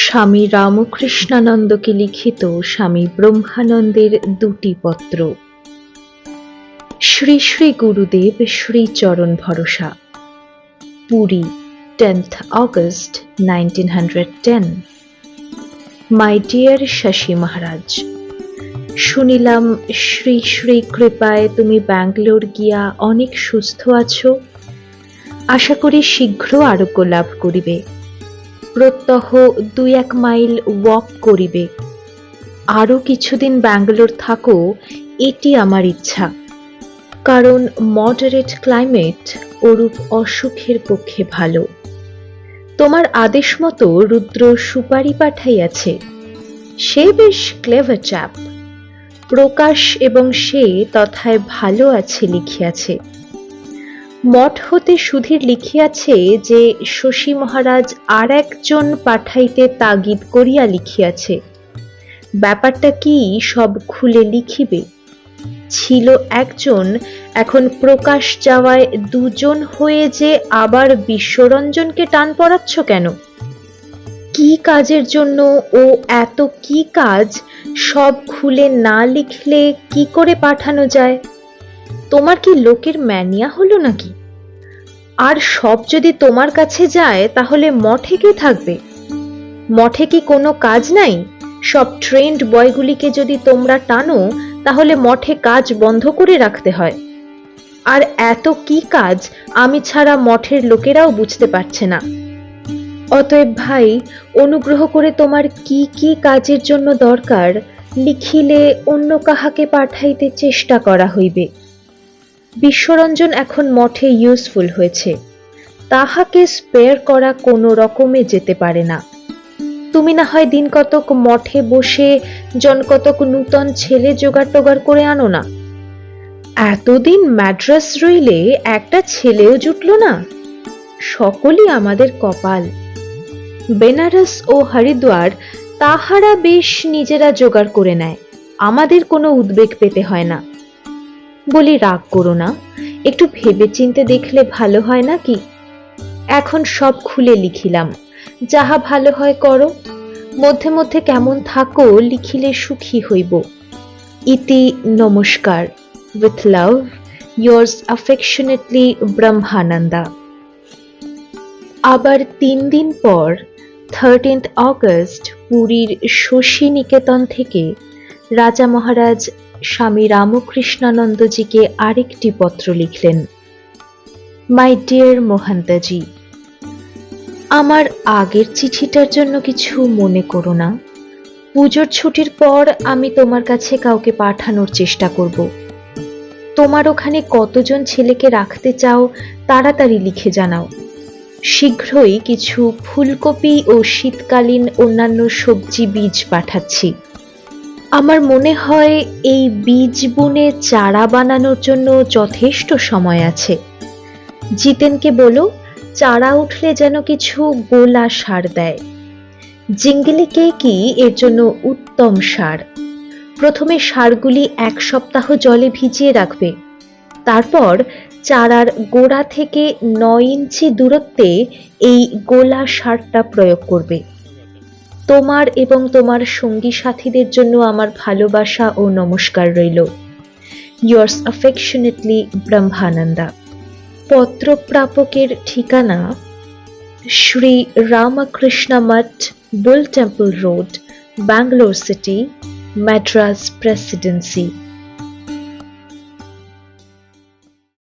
স্বামী রামকৃষ্ণানন্দকে লিখিত স্বামী ব্রহ্মানন্দের দুটি পত্র। শ্রী শ্রী গুরুদেব শ্রী চরণ ভরসা। Puri, tenth August nineteen hundred ten. My dear Shashi Maharaj, শুনিলাম Shri Shri কৃপায় তুমি ব্যাঙ্গালোর গিয়া অনেক সুস্থ আছো। আশা করি শীঘ্র আরোগ্য লাভ করিবে। প্রত্যহ দুই এক মাইল ওয়াক করিবে। আরও কিছুদিন ব্যাঙ্গালোর থাকো, এটি আমার ইচ্ছা। কারণ মডারেট ক্লাইমেট ওরূপ অসুখের পক্ষে ভালো। তোমার আদেশ মতো রুদ্র সুপারি পাঠাইয়াছে। সে বেশ ক্লেভার চাপ প্রকাশ এবং সে তথায় ভালো আছে লিখিয়াছে। মঠ হতে সুধীর লিখিয়াছে যে শশী মহারাজ আর একজন পাঠাইতে তাগিদ করিয়া লিখিয়াছে। ব্যাপারটা কি সব খুলে লিখিবে? ছিল একজন, এখন প্রকাশ যাওয়ায় দুজন হয়ে যে আবার বিশ্বরঞ্জনকে টান পড়াচ্ছ কেন? কি কাজের জন্য ও এত কি কাজ, সব খুলে না লিখলে কি করে পাঠানো যায়? তোমার কি লোকের ম্যানিয়া হলো নাকি? আর সব যদি তোমার কাছে যায়, তাহলে মঠে কে থাকবে? মঠে কি কোনো কাজ নাই? সব ট্রেন্ড বয়গুলিকে যদি তোমরা টানো, তাহলে মঠে কাজ বন্ধ করে রাখতে হয়। আর এত কি কাজ, আমি ছাড়া মঠের লোকেরাও বুঝতে পারছে না। অতএব ভাই, অনুগ্রহ করে তোমার কি কি কাজের জন্য দরকার, লিখিলে অন্য কাহাকে পাঠাইতে চেষ্টা করা হইবে। বিশ্বরঞ্জন এখন মঠে ইউজফুল হয়েছে। তাহাকে স্পেয়ার করা কোনো রকমে যেতে পারে না। তুমি না হয় দিন কতক মঠে বসে, জন কতক নূতন ছেলে জোগাড় টোগাড় করে আনো না? এতদিন ম্যাড্রাস রইলে একটা ছেলেও জুটলো না? সকলই আমাদের কপাল। বেনারস ও হরিদ্বার তাহারা বেশ নিজেরা জোগাড় করে নেয়। আমাদের কোনো উদ্বেগ পেতে হয় না। বলি রাগ করো না। একটু ভেবে চিনতে দেখলে ভালো হয় না কি? এখন সব খুলে লিখিলাম। যাহা ভালো হয় করো। মধ্যে মধ্যে কেমন থাকো, লিখিলে সুখী হইব। ইতি নমস্কার। With love yours affectionately, Brahmananda. আবার তিন দিন পর থার্টিন্থ অগস্ট পুরীর শশী নিকেতন থেকে রাজা মহারাজ স্বামী রামকৃষ্ণানন্দজিকে আরেকটি পত্র লিখলেন মাই ডিয়ার মোহান্তাজি, আমার আগের চিঠিটার জন্য কিছু মনে করো না। পুজোর ছুটির পর আমি তোমার কাছে কাউকে পাঠানোর চেষ্টা করব। তোমার ওখানে কতজন ছেলেকে রাখতে চাও তাড়াতাড়ি লিখে জানাও। শীঘ্রই কিছু ফুলকপি ও শীতকালীন অন্যান্য সবজি বীজ পাঠাচ্ছি। আমার মনে হয় এই বীজ বুনে চারা বানানোর জন্য যথেষ্ট সময় আছে। জিতেনকে বলো, চারা উঠলে যেন কিছু গোলা সার দেয়। জিঙ্গলি কি এর জন্য উত্তম সার? প্রথমে সারগুলি এক সপ্তাহ জলে ভিজিয়ে রাখবে। তারপর চারার গোড়া থেকে নয় ইঞ্চি দূরত্বে এই গোলা সারটা প্রয়োগ করবে। তোমার এবং তোমার সঙ্গী সাথীদের জন্য আমার ভালোবাসা ও নমস্কার রইল। ইয়ার্স অ্যাফেকশনেটলি ব্রহ্মানন্দা পত্র প্রাপকের ঠিকানা, Shri Ramakrishna Math bull temple road, Bangalore city Madras presidency.